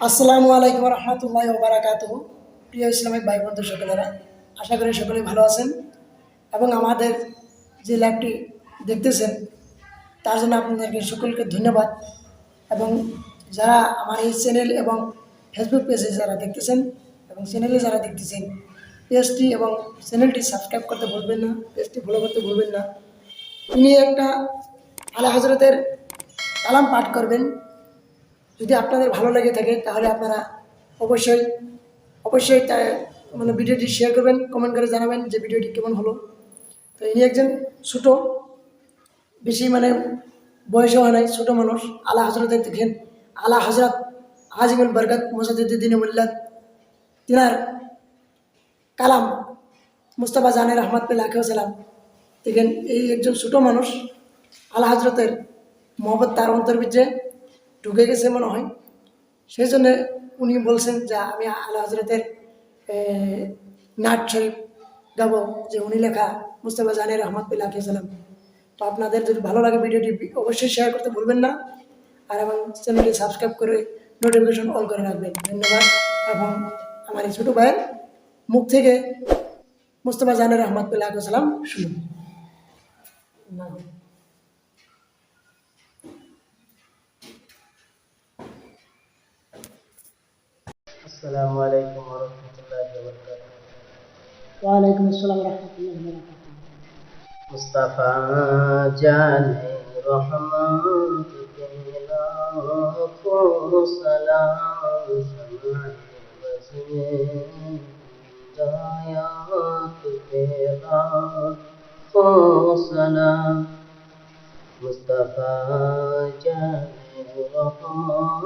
আসসালামু আলাইকুম রহমতুল্লাহ ওবরাকাত প্রিয় ইসলামিক ভাই বন্ধু সকলেরা, আশা করি সকলেই ভালো আছেন এবং আমাদের যে ল্যাবটি দেখতেছেন, তার জন্য আপনাদেরকে সকলকে ধন্যবাদ। এবং যারা আমার এই চ্যানেল এবং ফেসবুক পেজে যারা দেখতেছেন এবং চ্যানেলে যারা দেখতেছেন পেজটি এবং চ্যানেলটি সাবস্ক্রাইব করতে ভুলবেন না পেজটি ফলো করতে ভুলবেন না। ইনি একটা আলা হজরতের কালাম পাঠ করবেন। যদি আপনাদের ভালো লেগে থাকে, তাহলে আপনারা অবশ্যই অবশ্যই তা মানে ভিডিওটি শেয়ার করবেন কমেন্ট করে জানাবেন যে ভিডিওটি কেমন হলো। তো ইনি একজন ছোটো, বেশি মানে বয়স হয় নাই, ছোটো মানুষ। আলা হজরতের দেখেন আলা হজরত আজিমুল বরকত মোসাদুদ্দিন মোল্লাদ, তিনার কালাম মুস্তাফা জানের রহমত পেল সালাম দেখেন, এই একজন ছোটো মানুষ আলা হজরতের মোহাম্মদ তার অন্তর্বিজে। ঢুকে গেছে মনে হয়। সেই জন্য উনি বলছেন যে, আমি আল্লাহ হজরতের নাট শরীফ গাবো। যে উনি লেখা, মুস্তফা জানের রহমত পেল সালাম তো আপনাদের যদি ভালো লাগে ভিডিওটি, অবশ্যই শেয়ার করতে ভুলবেন না। আর এবং চ্যানেলটি সাবস্ক্রাইব করে নোটিফিকেশন অন করে রাখবেন। ধন্যবাদ। এবং আমার এই ছোটো ভাইয়ের মুখ থেকে মুস্তফা জানের রহমত পেল সালাম শুনুন। السلام عليكم ورحمة الله وبركاته. وعليكم السلام ورحمة الله وبركاته. مصطفى جان رحمة تكن سلام سمع سلام. مصطفى جان رحمة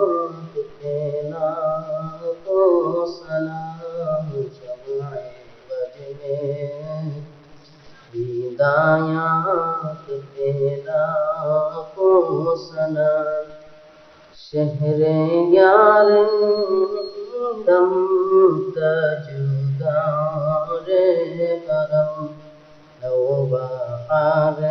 تكن سلام جمع بجنے ہدایات تیرا کو سلام شہر یار دم تجدار کرم نو بہار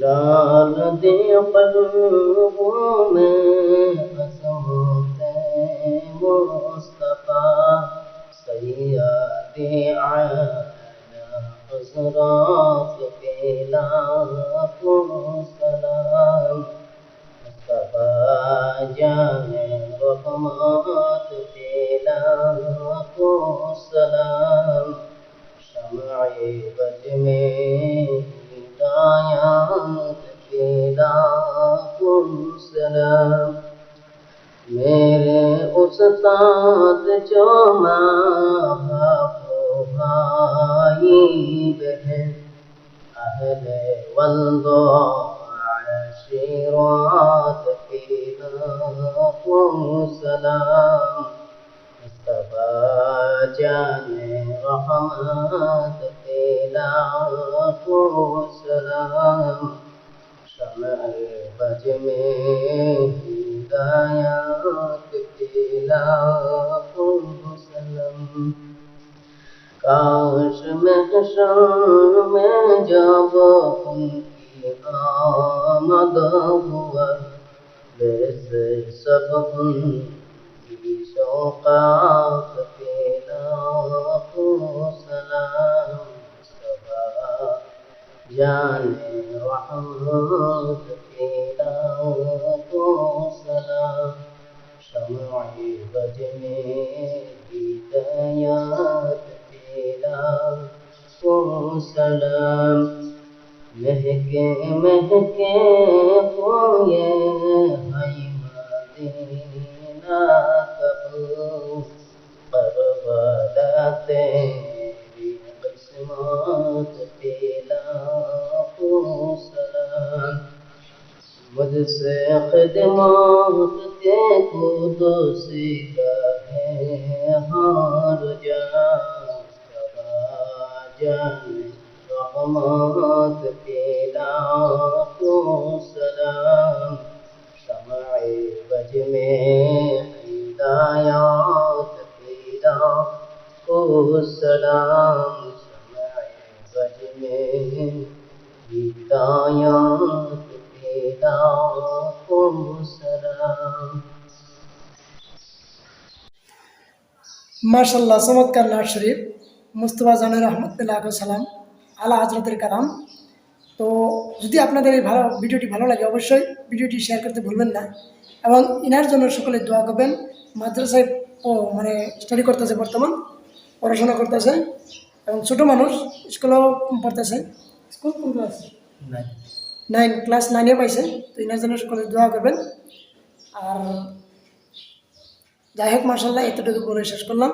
ڈال دے پلوں میں بسوتے مصطفیٰ سیاد عالم حضرات پیلا سلام مصطفیٰ جان رحمات پیلا سلام شمع بج میں آیات کی سلام۔ میرے استاد جو ماں کو بھائی بہن، اہل وندو عشیرات کی لاکھوں سلام۔ مصطفیٰ جانے رحمت تیرا کو سلام شمع بج میں ہدایات تیرا کو سلام کاش محشر میں جب ان کی آمد ہوا ویسے سب کی شوقات جاني وحمدك إله سلام شمعي وجميل هدايات إله سلام مهك مهك قوي هيمادينا مجھ سے خدمات کے خود سیکھا ہے ہار جا جان رحمات کے لاکھوں سلام سمع بج میں ہدایات کے لاکھوں سلام سمع بج میں ہدایات মার্শাল্লাহ চমৎকার নাট শরীফ। মুস্তফা জানের রহমতুল্লাহ সালাম, আলা হজরতের কালাম। তো যদি আপনাদের এই ভালো ভিডিওটি ভালো লাগে, অবশ্যই ভিডিওটি শেয়ার করতে ভুলবেন না এবং ইনার জন্য সকলে দোয়া করবেন। মাদ্রাসায় মানে স্টাডি করতেছে বর্তমান, পড়াশোনা করতেছে এবং ছোটো মানুষ স্কুলেও পড়তেছে। স্কুল কোন ক্লাস নাইন, ক্লাস নাইনে পাইছে, তো ইনার জন্য সকলে দোয়া করবেন। আর যাই হোক মার্শাল্লাহ এতটুকু বলে শেষ করলাম।